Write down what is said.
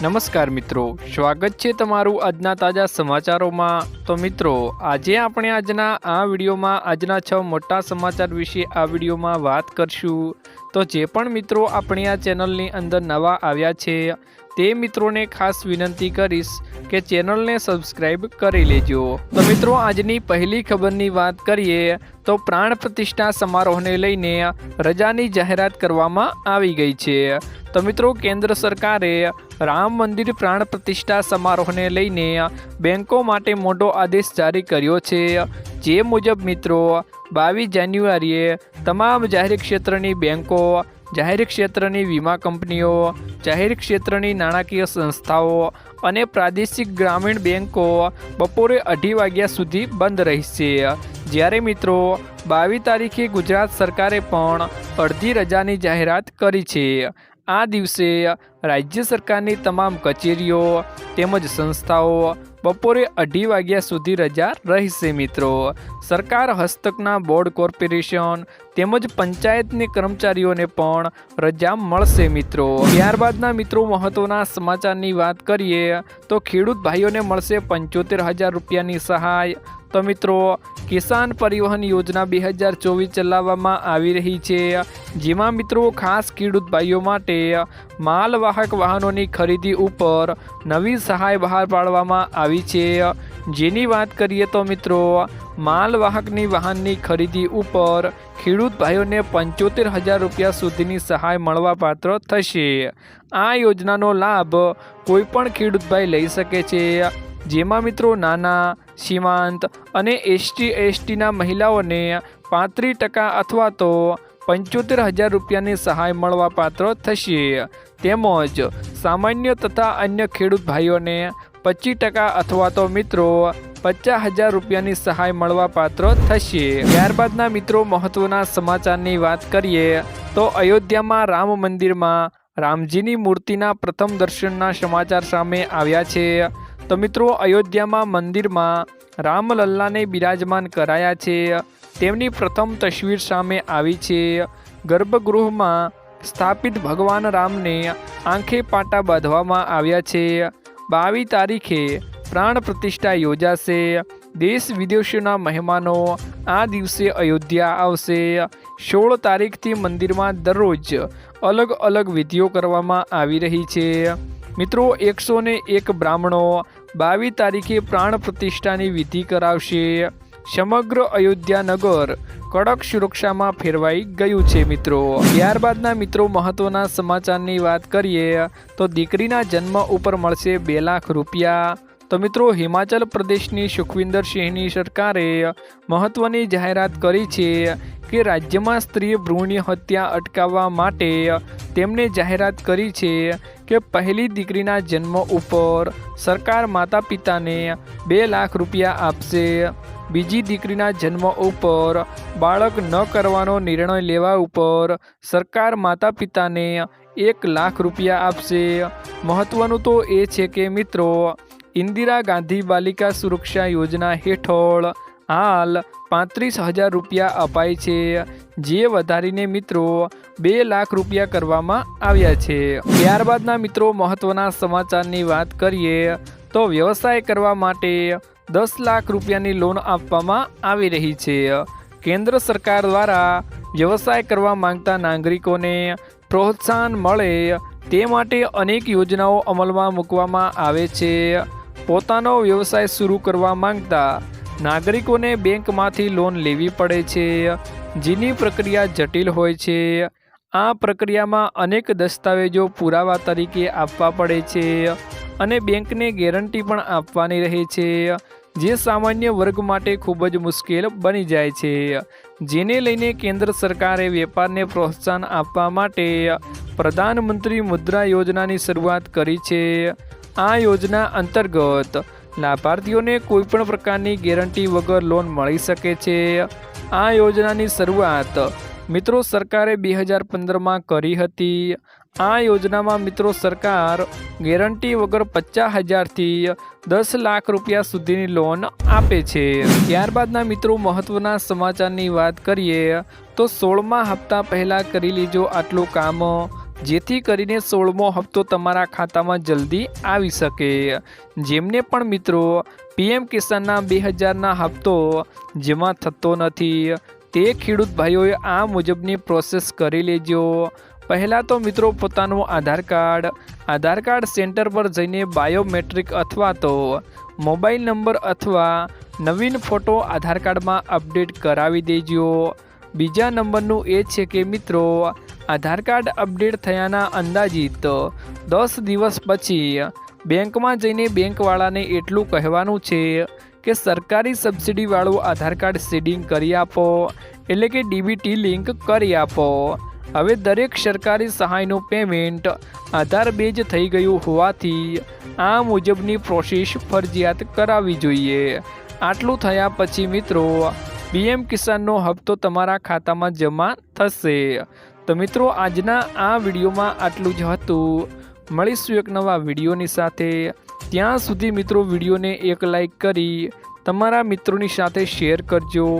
નમસ્કાર મિત્રો, સ્વાગત છે તમારું આજના તાજા સમાચારોમાં. તો મિત્રો, આજે આપણે આજના આ વિડીયોમાં, આજના છ મોટા સમાચાર વિશે આ વિડીયોમાં વાત કરશું. તો જે પણ મિત્રો આપણી આ ચેનલની અંદર નવા આવ્યા છે તે મિત્રોને ખાસ વિનંતી કરીશ કે ચેનલને સબસ્ક્રાઇબ કરી લેજો. તો મિત્રો, આજની પહેલી ખબરની વાત કરીએ તો પ્રાણ પ્રતિષ્ઠા સમારોહને લઈને રજાની જાહેરાત કરવામાં આવી ગઈ છે. તો મિત્રો, કેન્દ્ર સરકારે રામ મંદિર પ્રાણ પ્રતિષ્ઠા સમારોહને લઈને બેંકો માટે મોટો આદેશ જારી કર્યો છે. જે મુજબ મિત્રો, બાવીસ જાન્યુઆરીએ તમામ જાહેર ક્ષેત્રની બેંકો જાહેર ક્ષેત્રની વીમા કંપનીઓ, જાહેર ક્ષેત્રની નાણાકીય સંસ્થાઓ અને પ્રાદેશિક ગ્રામીણ બેંકો બપોરે અઢી વાગ્યા સુધી બંધ રહેશે. જ્યારે મિત્રો, બાવીસ તારીખે ગુજરાત સરકારે પણ અડધી રજાની જાહેરાત કરી છે. આ દિવસે રાજ્ય સરકારની તમામ કચેરીઓ તેમજ સંસ્થાઓ બપોરે અઢી વાગ્યા સુધી રજા રહેશે મિત્રો. સરકાર હસ્તકના બોર્ડ કોર્પોરેશન તેમજ પંચાયતની કર્મચારીઓને પણ રજા મળશે મિત્રો. ત્યારબાદના મિત્રો મહત્વના સમાચારની વાત કરીએ તો ખેડૂત ભાઈઓને મળશે પંચોતેર હજાર રૂપિયાની સહાય. તો મિત્રો, કિસાન પરિવહન યોજના બે હજાર ચોવીસ ચલાવવામાં આવી રહી છે. જેમાં મિત્રો, ખાસ ખેડૂત ભાઈઓ માટે માલવાહક વાહનોની ખરીદી ઉપર નવી સહાય બહાર પાડવામાં આવી છે. જેની વાત કરીએ તો મિત્રો, માલવાહકની વાહનની ખરીદી ઉપર ખેડૂત ભાઈઓને પંચોતેર હજાર રૂપિયા સુધીની સહાય મળવાપાત્ર થશે. આ યોજનાનો લાભ કોઈપણ ખેડૂતભાઈ લઈ શકે છે. જેમાં મિત્રો, નાના સીમાંત અને એસટી એસટીના મહિલાઓને પાંત્રીસ ટકા અથવા તો પંચોતેર હજાર રૂપિયાની સહાય મળવાપાત્ર થશે. તેમજ સામાન્ય તથા અન્ય ખેડૂત ભાઈઓને પચીસ ટકા અથવા તો મિત્રો પચાસ હજાર રૂપિયાની સહાય મળવાપાત્ર થશે. ત્યારબાદના મિત્રો મહત્વના સમાચારની વાત કરીએ તો અયોધ્યામાં રામ મંદિરમાં રામજીની મૂર્તિના પ્રથમ દર્શનના સમાચાર સામે આવ્યા છે. તો મિત્રો, અયોધ્યામાં મંદિરમાં રામલલ્લાને બિરાજમાન કરાયા છે. તેમની પ્રથમ તસવીર સામે આવી છે. ગર્ભગૃહમાં સ્થાપિત ભગવાન રામને આંખે પાટા બાંધવામાં આવ્યા છે. બાવીસ તારીખે પ્રાણ પ્રતિષ્ઠા યોજાશે. દેશ વિદેશોના મહેમાનો આ દિવસે અયોધ્યા આવશે. સોળ તારીખથી મંદિરમાં દરરોજ અલગ અલગ વિધિઓ કરવામાં આવી રહી છે. મિત્રો, એકસો એક બ્રાહ્મણો બાવીસ તારીખે પ્રાણ પ્રતિષ્ઠાની વિધિ કરાવશે. સમગ્ર અયોધ્યા નગર કડક સુરક્ષામાં ફેરવાઈ ગયું છે મિત્રો. ત્યારબાદના મિત્રો મહત્વના સમાચારની વાત કરીએ, તો દીકરીના જન્મ ઉપર મળશે બે લાખ રૂપિયા. તો મિત્રો, હિમાચલ પ્રદેશની સુખવિંદર સિંહની સરકારે મહત્વની જાહેરાત કરી છે. કે રાજ્યમાં સ્ત્રી ભ્રૂણ હત્યા અટકાવવા માટે તેમણે જાહેરાત કરી છે કે પહેલી દીકરીના જન્મ ઉપર સરકાર માતા પિતાને બે લાખ રૂપિયા આપશે. બીજી દીકરીના જન્મ ઉપર બાળક ન કરવાનો નિર્ણય લેવા ઉપર સરકાર માતા પિતાને એક લાખ રૂપિયા આપશે. મહત્વનું તો એ છે કે મિત્રો, ઇન્દિરા ગાંધી બાલિકા સુરક્ષા યોજના હેઠળ હાલ પાંત્રીસ હજાર રૂપિયા અપાય છે. જે વધારીને મિત્રો બે લાખ રૂપિયા કરવામાં આવ્યા છે. ત્યારબાદના મિત્રો મહત્વના સમાચારની વાત કરીએ તો વ્યવસાય કરવા માટે દસ લાખ રૂપિયાની લોન આપવામાં આવી રહી છે. કેન્દ્ર સરકાર દ્વારા વ્યવસાય કરવા માંગતા નાગરિકોને પ્રોત્સાહન મળે તે માટે અનેક યોજનાઓ અમલમાં મૂકવામાં આવે છે. પોતાનો વ્યવસાય શરૂ કરવા માંગતા નાગરિકોને બેંકમાંથી લોન લેવી પડે છે, જેની પ્રક્રિયા જટિલ હોય છે. આ પ્રક્રિયામાં અનેક દસ્તાવેજો પુરાવા તરીકે આપવા પડે છે અને બેંકને ગેરંટી પણ આપવાની રહે છે, જે સામાન્ય વર્ગ માટે ખૂબ જ મુશ્કેલ બની જાય છે. જેને લઈને કેન્દ્ર સરકારે વેપારને પ્રોત્સાહન આપવા માટે પ્રધાનમંત્રી મુદ્રા યોજનાની શરૂઆત કરી છે. આ યોજના અંતર્ગત લાભાર્થીઓને કોઈપણ પ્રકારની ગેરંટી વગર લોન મળી શકે છે. આ યોજનાની શરૂઆત મિત્રો સરકારે બે હજાર પંદરમાં કરી હતી. આ યોજનામાં મિત્રો સરકાર ગેરંટી વગર પચાસ હજારથી દસ લાખ રૂપિયા સુધીની લોન આપે છે. ત્યારબાદના મિત્રો મહત્વના સમાચારની વાત કરીએ તો સોળમા હપ્તા પહેલાં કરી લીજો આટલું કામ. જેથી કરીને સોળમો હપ્તો તમારા ખાતામાં જલ્દી આવી શકે. જેમને પણ મિત્રો પીએમ કિસાનના બે હજારના હપ્તો જેમાં થતો નથી, તે ખેડૂત ભાઈઓએ આ મુજબની પ્રોસેસ કરી લેજો. પહેલાં તો મિત્રો પોતાનું Aadhaar card Aadhaar card centre પર જઈને બાયોમેટ્રિક અથવા તો મોબાઈલ નંબર અથવા નવીન ફોટો આધાર કાર્ડમાં અપડેટ કરાવી દેજો. બીજા નંબરનું એ છે કે મિત્રો આધાર કાર્ડ અપડેટ થયાના અંદાજિત દસ દિવસ પછી બેંકમાં જઈને બેંકવાળાને એટલું કહેવાનું છે કે સરકારી સબસિડીવાળું આધાર કાર્ડ સીડિંગ કરી આપો, એટલે કે ડીબીટી લિંક કરી આપો. હવે દરેક સરકારી સહાયનું પેમેન્ટ આધાર બેઝ થઈ ગયું હોવાથી આ મુજબની પ્રોસેસ ફરજિયાત કરાવવી જોઈએ. આટલું થયા પછી મિત્રો પીએમ કિસાનનો હપ્તો તમારા ખાતામાં જમા થશે. તો મિત્રો, આજના આ વિડીયોમાં આટલું જ હતું. મળીશું એક નવા વિડીયોની સાથે. ત્યાં સુધી મિત્રો વિડીયોને એક લાઈક કરી, તમારા મિત્રોની સાથે શેર કરજો.